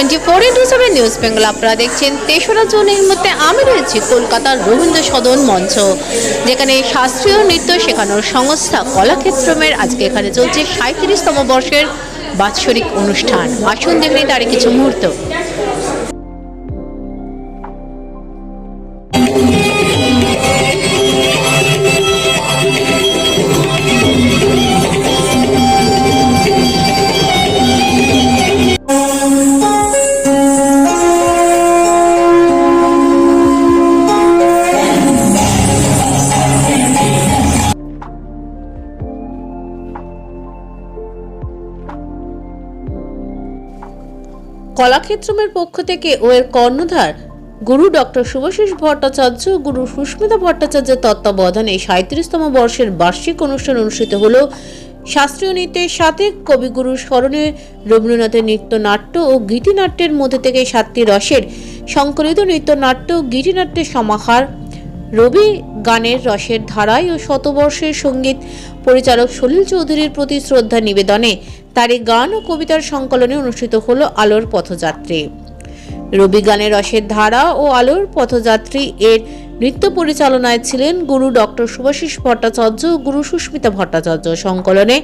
Twenty four into seven news Bengal আপনারা দেখছেন তেসরা জুন মুহূর্তে আমি রয়েছি কলকাতার রবীন্দ্র সদন মঞ্চ, যেখানে শাস্ত্রীয় নৃত্য শেখানোর সংস্থা কলাক্ষেত্রমের আজকে এখানে চলছে সাঁত্রিশতম বর্ষের বাৎসরিক অনুষ্ঠান। আসুন দেখে তার কিছু মুহূর্ত। কলাক্ষেত্রমের পক্ষ থেকে ও এর কর্ণধার গুরু ডক্টর শুভশিষ ভট্টাচার্য গুরু সুস্মিতা ভট্টাচার্যের তত্ত্বাবধানে সাঁত্রিশতম বর্ষের বার্ষিক অনুষ্ঠান অনুষ্ঠিত হল। শাস্ত্রীয় নৃত্যের সাথে কবিগুরু স্মরণে রবীন্দ্রনাথের নৃত্যনাট্য ও গীতিনাট্যের মধ্যে থেকে সাতটি রসের সংকলিত নৃত্যনাট্য গীতিনাট্যের সমাহার রবি গানের রসের ধারায় ও শতবর্ষের সংগীত পরিচালক সলিল চৌধুরীর প্রতি শ্রদ্ধা নিবেদনে তার এই গান ও কবিতার সংকলনে অনুষ্ঠিত হলো আলোর পথযাত্রী। রবি গানের রসের ধারা ও আলোর পথযাত্রী এর নৃত্য পরিচালনায় ছিলেন গুরু ডক্টর শুভাশিস ভট্টাচার্য ও গুরু সুস্মিতা ভট্টাচার্য। সংকলনে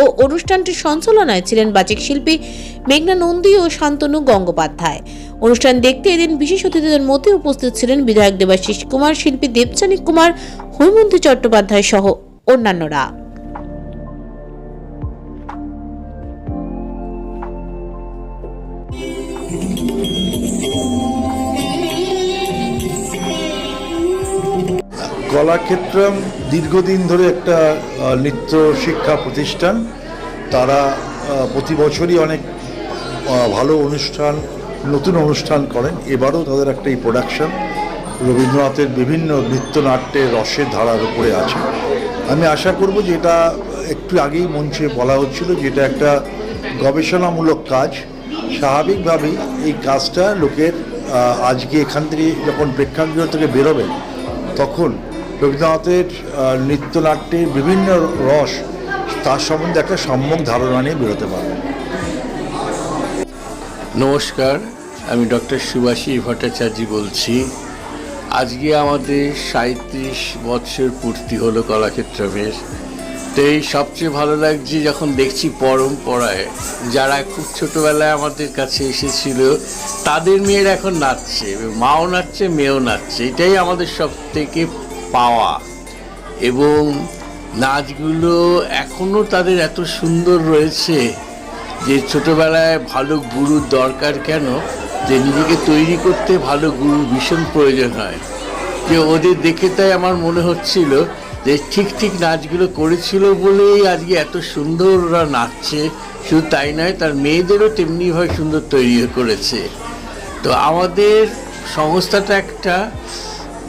ও অনুষ্ঠানটির সঞ্চালনায় ছিলেন বাচিক শিল্পী মেঘনা নন্দী ও শান্তনু গঙ্গোপাধ্যায়। অনুষ্ঠান দেখতে এদিন বিশেষ অতিথিদের মধ্যে উপস্থিত ছিলেন বিধায়ক দেবাশিস কুমার, শিল্পী দেবচানী কুমার হৈমন্তী চট্টোপাধ্যায় সহ অন্যান্যরা। কলাক্ষেত্রম দীর্ঘদিন ধরে একটা নৃত্য শিক্ষা প্রতিষ্ঠান। তারা প্রতি বছরই অনেক ভালো অনুষ্ঠান, নতুন অনুষ্ঠান করেন। এবারও তাদের একটা এই প্রোডাকশান রবীন্দ্রনাথের বিভিন্ন নৃত্যনাট্যের রসের ধারার উপরে আছে। আমি আশা করব যে এটা একটু আগেই মঞ্চে বলা হচ্ছিল যে এটা একটা গবেষণামূলক কাজ। স্বাভাবিকভাবেই এই কাজটা লোকের আজকে এখান থেকে যখন প্রেক্ষাগৃহ থেকে বেরোবেন তখন রবীন্দ্রনাথের নৃত্যনাট্যের বিভিন্ন রস তার সম্বন্ধে একটা সম্যক ধারণা নিয়ে বেরোতে পারবেন নমস্কার, আমি ডক্টর সুভাষী ভট্টাচার্য বলছি। আজকে আমাদের সাঁত্রিশ বৎসর পূর্তি হলো কলাক্ষেত্রমের। তো এই সবচেয়ে ভালো লাগছে যখন দেখছি পরম্পরায় যারা খুব ছোটোবেলায় আমাদের কাছে এসেছিল, তাদের মেয়েরা এখন নাচছে, মাও নাচছে, মেয়েও নাচছে। এটাই আমাদের সব থেকে পাওয়া। এবং নাচগুলো এখনও তাদের এত সুন্দর রয়েছে যে ছোটোবেলায় ভালো গুরুর দরকার কেন? যে নিজেকে তৈরি করতে ভালো গুরুর ভীষণ প্রয়োজন হয়। যে ওদের দেখে তাই আমার মনে হচ্ছিল যে ঠিক ঠিক নাচগুলো করেছিল বলেই আজকে এত সুন্দর ওরা নাচছে। শুধু তাই নয়, তার মেয়েদেরও তেমনিভাবে সুন্দর তৈরি করেছে। তো আমাদের সংস্থাটা একটা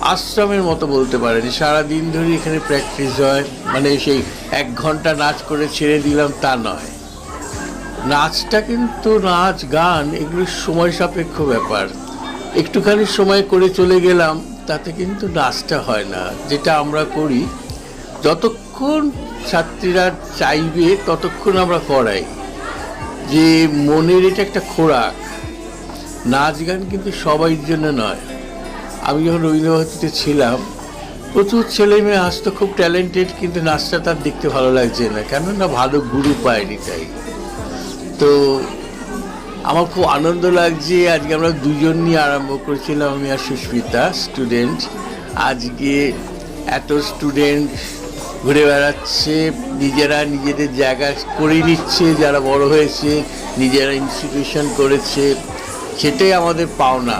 আশ্রমের মতো বলতে পারেন। সারাদিন ধরে এখানে প্র্যাকটিস হয়। মানে সেই এক ঘণ্টা নাচ করে ছেড়ে দিলাম তা নয়। নাচটা কিন্তু নাচ, গান, এগুলো সময় সাপেক্ষ ব্যাপার। একটুখানি সময় করে চলে গেলাম, তাতে কিন্তু নাচটা হয় না। যেটা আমরা করি, যতক্ষণ ছাত্রীরা চাইবে, ততক্ষণ আমরা করাই যে মনের এটা একটা খোরাক। নাচ গান কিন্তু সবাই জন্য নয়। আমি যখন রবীন্দ্রভারতীতে ছিলাম, প্রচুর ছেলে মেয়ে আসতো, খুব ট্যালেন্টেড কিন্তু নাচটা তার দেখতে ভালো লাগছে না। কেননা ভালো গুরু পায়নি তাই। তো আমার খুব আনন্দ লাগছে, আজকে আমরা দুজন নিয়ে আরম্ভ করেছিলাম, আমি আর সুস্মিতা স্টুডেন্ট আজকে এত স্টুডেন্ট ঘুরে বেড়াচ্ছে, নিজেরা নিজেদের জায়গা করে নিচ্ছে, যারা বড় হয়েছে, নিজেরা ইনস্টিটিউশন করেছে, সেটাই আমাদের পাওনা।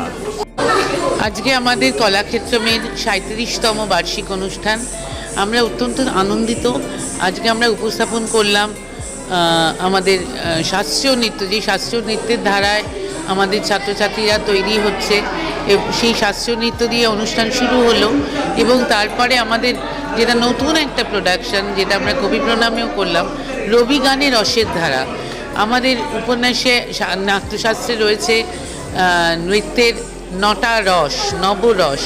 আজকে আমাদের কলাক্ষেত্রমের সাঁত্রিশতম বার্ষিক অনুষ্ঠান। আমরা অত্যন্ত আনন্দিত। আজকে আমরা উপস্থাপন করলাম আমাদের শাস্ত্রীয় নৃত্য, যে শাস্ত্রীয় নৃত্যের ধারায় আমাদের ছাত্রছাত্রীরা তৈরি হচ্ছে। সেই শাস্ত্রীয় নৃত্য দিয়ে অনুষ্ঠান শুরু হলো এবং তারপরে আমাদের যেটা নতুন একটা প্রোডাকশন যেটা আমরা কবি প্রণামেও করলাম, রবি গানে রসের ধারা। আমাদের উপন্যাসে নাট্যশাস্ত্রে রয়েছে নৃত্যের নটা রস নবরস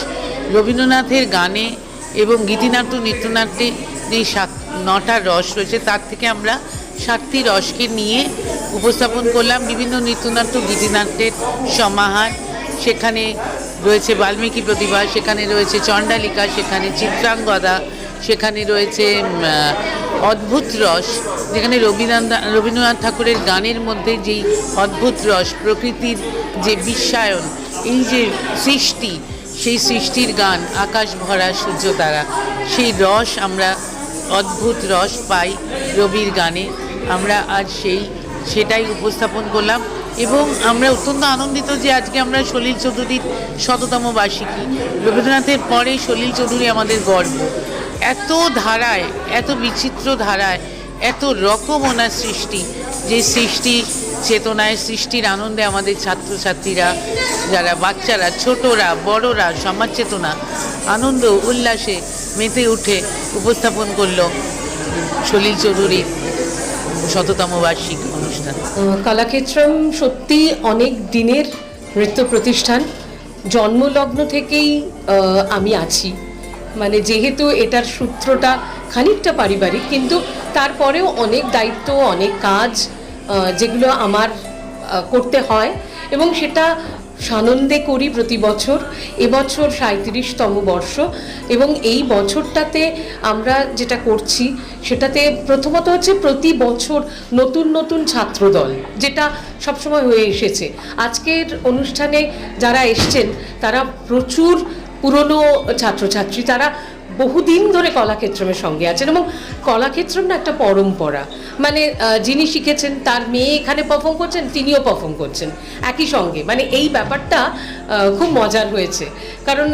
রবীন্দ্রনাথের গানে এবং গীতিনাট্য, নৃত্যনাট্যে যে সাত, নটা রস রয়েছে, তার থেকে আমরা সাতটি রসকে নিয়ে উপস্থাপন করলাম। বিভিন্ন নৃত্যনাট্য, গীতিনাট্যের সমাহার। সেখানে রয়েছে বাল্মীকি প্রতিভা, সেখানে রয়েছে চণ্ডালিকা, সেখানে চিত্রাঙ্গদা, সেখানে রয়েছে অদ্ভুত রস। যেখানে রবীন্দ্রনাথ রবীন্দ্রনাথ ঠাকুরের গানের মধ্যে যেই অদ্ভুত রস, প্রকৃতির যে বিশ্বায়ন এই যে সৃষ্টি, সেই সৃষ্টির গান, আকাশ ভরা, সূর্য তারা, সেই রস আমরা, অদ্ভুত রস পাই রবির গানে। আমরা আজ সেই, সেটাই উপস্থাপন করলাম এবং আমরা অত্যন্ত আনন্দিত যে আজকে আমরা সলিল চৌধুরীর শততম বার্ষিকী। রবীন্দ্রনাথের পরে সলিল চৌধুরী আমাদের গর্ব। এত ধারায়, এত বিচিত্র ধারায়, এত রকম ওনার সৃষ্টি, যে সৃষ্টি চেতনায় সৃষ্টির আনন্দে আমাদের ছাত্রছাত্রীরা, যারা বাচ্চারা, ছোটরা, বড়রা, সমাজ চেতনা, আনন্দ উল্লাসে মেতে উঠে উপস্থাপন করল সলিল চৌধুরীর শততম বার্ষিক অনুষ্ঠান। কলাক্ষেত্রম সত্যি অনেক দিনের নৃত্য প্রতিষ্ঠান। জন্মলগ্ন থেকেই আমি আছি। মানে যেহেতু এটার সূত্রটা খানিকটা পারিবারিক, কিন্তু তারপরেও অনেক দায়িত্ব, অনেক কাজ যেগুলো আমার করতে হয়। এবং সেটা সানন্দে করি প্রতি বছর। এবছর সাঁত্রিশতম বর্ষ। এবং এই বছরটাতে আমরা যেটা করছি, সেটাতে প্রথমত হচ্ছে প্রতি বছর নতুন নতুন ছাত্রদল, যেটা সবসময় হয়ে এসেছে। আজকের অনুষ্ঠানে যারা এসছেন, তারা প্রচুর পুরনো ছাত্রছাত্রী, তারা বহুদিন ধরে কলাক্ষেত্রমের সঙ্গে আছেন এবং কলাক্ষেত্রম না একটা পরম্পরা। মানে যিনি শিখেছেন, তার মেয়ে এখানে পারফর্ম করছেন, তিনিও পারফর্ম করছেন। একই সঙ্গে। মানে এই ব্যাপারটা খুব মজার হয়েছে। কারণ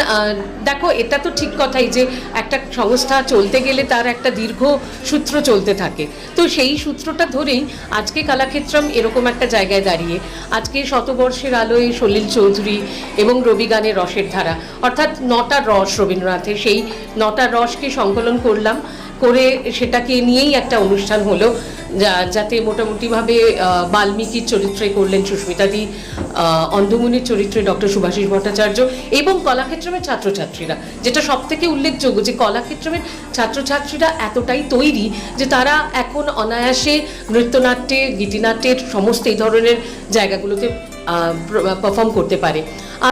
দেখো, এটা তো ঠিক কথাই যে, একটা সংস্থা চলতে গেলে তার একটা দীর্ঘ সূত্র চলতে থাকে। তো সেই সূত্রটা ধরেই আজকে কলাক্ষেত্রম এরকম একটা জায়গায় দাঁড়িয়ে, আজকে শতবর্ষের আলোয় সলিল চৌধুরী এবং রবি গানের রসের ধারা, অর্থাৎ নটা রস রবীন্দ্রনাথের সেই নটা রসকে সংকলন করলাম, করে সেটাকে নিয়েই একটা অনুষ্ঠান হলো, যা- যাতে মোটামুটিভাবে বাল্মীকির চরিত্রে করলেন সুস্মিতাদি অন্ধমুনির চরিত্রে ডক্টর সুভাষিস ভট্টাচার্য এবং কলাক্ষেত্রমের ছাত্রছাত্রীরা, যেটা সব থেকে উল্লেখযোগ্য যে কলাক্ষেত্রমের ছাত্রছাত্রীরা এতটাই তৈরি যে তারা এখন অনায়াসে নৃত্যনাট্যে, গীতিনাট্যের সমস্ত এই ধরনের জায়গাগুলোতে পারফর্ম করতে পারে। আর